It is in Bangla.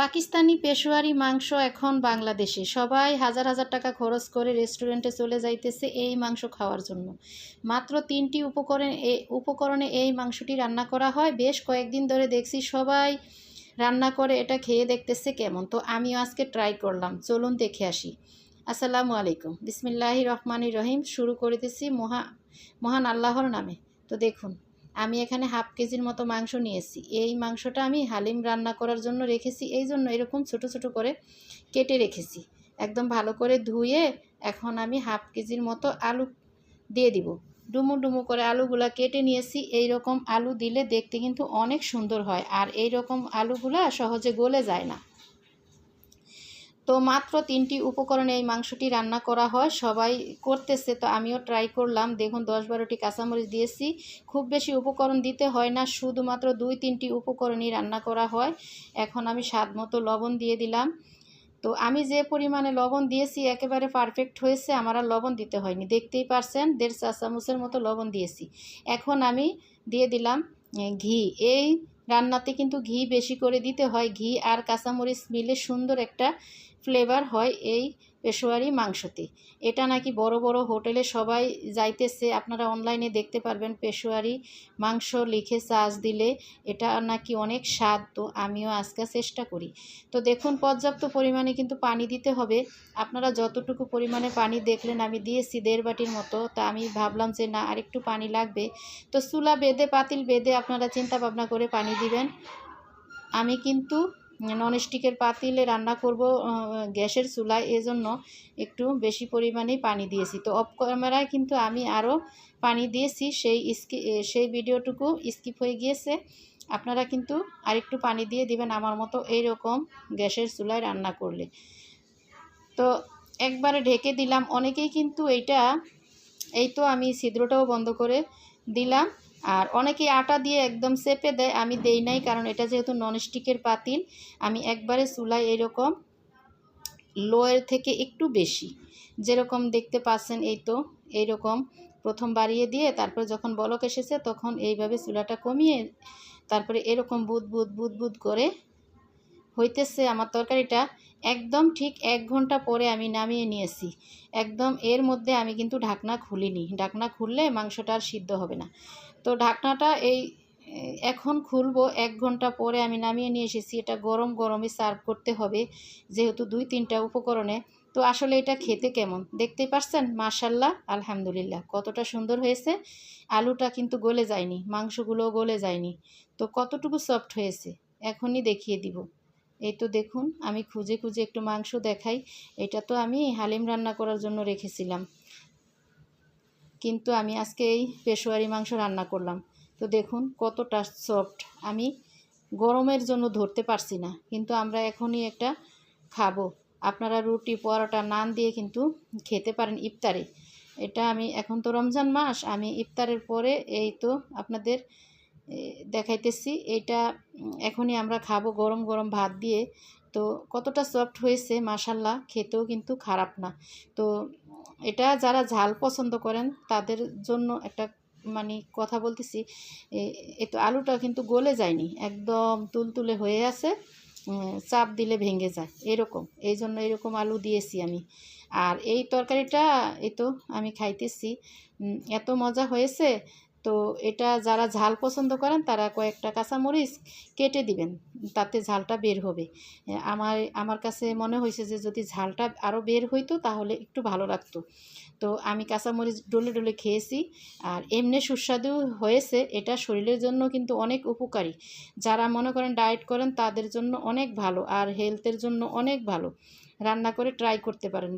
পাকিস্তানি পেশোয়ারি মাংস এখন বাংলাদেশে। সবাই হাজার হাজার টাকা খরচ করে রেস্টুরেন্টে চলে যাইতেছে এই মাংস খাওয়ার জন্য। মাত্র তিনটি উপকরণ উপকরণে এই মাংসটি রান্না করা হয়। বেশ কয়েকদিন ধরে দেখছি সবাই রান্না করে এটা খেয়ে দেখতেছে কেমন। তো আমিও আজকে ট্রাই করলাম। চলুন দেখে আসি। আসসালামু আলাইকুম। বিসমিল্লাহি রহমানি রহিম। শুরু করিতেছি মহা, মহান আল্লাহর নামে। তো দেখুন আমি এখানে হাফ কেজির মতো মাংস নিয়েছি। এই মাংসটা আমি হালিম রান্না করার জন্য রেখেছি। এই জন্য এরকম ছোট ছোট করে কেটে রেখেছি। একদম ভালো করে ধুয়ে এখন আমি হাফ কেজির মতো আলু দিয়ে দিব। ডুমু ডুমু করে আলুগুলা কেটে নিয়েছি। এই রকম আলু দিলে দেখতে কিন্তু অনেক সুন্দর হয়। আর এই রকম আলুগুলা সহজে গলে যায় না। তো মাত্র তিনটি উপকরণে এই মাংসটি রান্না করা হয়, সবাই করতেছে, তো আমিও ট্রাই করলাম। দেখুন দশ বারোটি কাঁচামরিচ দিয়েছি। খুব বেশি উপকরণ দিতে হয় না, শুধুমাত্র দুই তিনটি উপকরণই রান্না করা হয়। এখন আমি স্বাদ মতো লবণ দিয়ে দিলাম। তো আমি যে পরিমাণে লবণ দিয়েছি, একেবারে পারফেক্ট হয়েছে, আমার আর লবণ দিতে হয়নি। দেখতেই পারছেন, দেড় চা চামচের মতো লবণ দিয়েছি। এখন আমি দিয়ে দিলাম ঘি। এই রান্নাতে কিন্তু ঘি বেশি করে দিতে হয়। ঘি আর কাঁচামরিচ মিলে সুন্দর একটা ফ্লেভার হয় এই পেশোয়ারি মাংসতে। এটা নাকি বড় বড় হোটেলে সবাই যাইতেছে, আপনারা অনলাইনে দেখতে পারবেন পেশোয়ারি মাংস লিখে চার্জ দিলে এটা নাকি অনেক স্বাদ, তো আমিও আজকে চেষ্টা করি। তো দেখুন, পর্যাপ্ত পরিমাণে কিন্তু পানি দিতে হবে। আপনারা যতটুকু পরিমাণে পানি দেখলেন, আমি দিয়েছি দেড় বাটির মতো, তা আমি ভাবলাম যে না, আরেকটু পানি লাগবে। তো চুলা বেঁধে, পাতিল বেঁধে আপনারা চিন্তা ভাবনা করে পানি দিবেন। আমি কিন্তু ননস্টিকের পাতিলে রান্না করব গ্যাসের চুলায়। এজন্য একটু বেশি পরিমাণেই পানি দিয়েছি। তো অফ ক্যামেরায় কিন্তু আমি আরও পানি দিয়েছি। সেই স্কি সেই ভিডিওটুকু স্কিপ হয়ে গিয়েছে। আপনারা কিন্তু আরেকটু পানি দিয়ে দিবেন আমার মতো এই রকম গ্যাসের চুলায় রান্না করলে। তো একবারে ঢেকে দিলাম। অনেকেই কিন্তু এইটা, এই তো আমি ছিদ্রটাও বন্ধ করে দিলাম। আর অনেকে আটা দিয়ে একদম চেপে দেয়, আমি দেই নাই কারণ এটা যেহেতু ননস্টিকের পাতিল, আমি একবারে চুলায় এরকম লোয়ের থেকে একটু বেশি, যেরকম দেখতে পাচ্ছেন এই তো, এইরকম প্রথম বাড়িয়ে দিয়ে তারপর যখন বলক এসেছে তখন এইভাবে চুলাটা কমিয়ে তারপরে এরকম বুদ বুদ বুদ বুদ করে হইতেছে আমার তরকারিটা একদম ঠিক এক ঘণ্টা পরে আমি নামিয়ে নিয়েছি। একদম এর মধ্যে আমি কিন্তু ঢাকনা খুলিনি। ঢাকনা খুললে মাংসটা আর সিদ্ধ হবে না। তো ঢাকনাটা এই, এখন খুলবো এক ঘণ্টা পরে আমি নামিয়ে নিয়ে এসেছি। এটা গরম গরমে সার্ভ করতে হবে যেহেতু দুই তিনটা উপকরণে। তো আসলে এটা খেতে কেমন? দেখতেই পারছেন? মার্শাল্লাহ আলহামদুলিল্লাহ। কতটা সুন্দর হয়েছে। আলুটা কিন্তু গলে যায়নি। মাংসগুলোও গলে যায়নি। তো কতটুকু সফট হয়েছে? এখনই দেখিয়ে দিব। এই তো দেখুন, আমি খুঁজে খুঁজে একটু মাংস দেখাই। এটা তো আমি হালিম রান্না করার জন্য রেখেছিলাম। কিন্তু আমি আজকে এই পেশোয়ারি মাংস রান্না করলাম। তো দেখুন, কতটা সফট আমি গরমের জন্য ধরতে পারছি না, কিন্তু আমরা এখনই একটা খাব। আপনারা রুটি, পরোটা, নান দিয়ে কিন্তু খেতে পারেন ইফতারে। এটা আমি এখন তো রমজান মাস, আমি ইফতারের পরে এই তো আপনাদের দেখাইতেছি। এটা এখনই আমরা খাব গরম গরম ভাত দিয়ে। তো কতটা সফট হয়েছে মাসাল্লাহ খেতেও কিন্তু খারাপ না। তো এটা যারা ঝাল পছন্দ করেন, তাদের জন্য একটা মানে কথা বলতেছি, এ তো আলুটা কিন্তু গলে যায়নি। একদম তুলতুলে হয়ে আছে চাপ দিলে ভেঙে যায়। এরকম এই জন্য এরকম আলু দিয়েছি আমি। আর এই তরকারিটা, এই তো আমি খাইতেছি। এত মজা হয়েছে তো এটা যারা ঝাল পছন্দ করেন, তারা কয়েকটা কাঁচামরিচ কেটে দিবেন, তাতে ঝালটা বের হবে। আমার আমার কাছে মনে হয়েছে যে যদি ঝালটা আরও বের হইতো, তাহলে একটু ভালো লাগতো। তো আমি কাঁচামরিচ ডলে ডলে খেয়েছি, আর এমনি সুস্বাদু হয়েছে, এটা শরীরের জন্য কিন্তু অনেক উপকারী। যারা মনে করেন ডায়েট করেন, তাদের জন্য অনেক ভালো, আর হেলথের জন্য অনেক ভালো। রান্না করে ট্রাই করতে পারেন।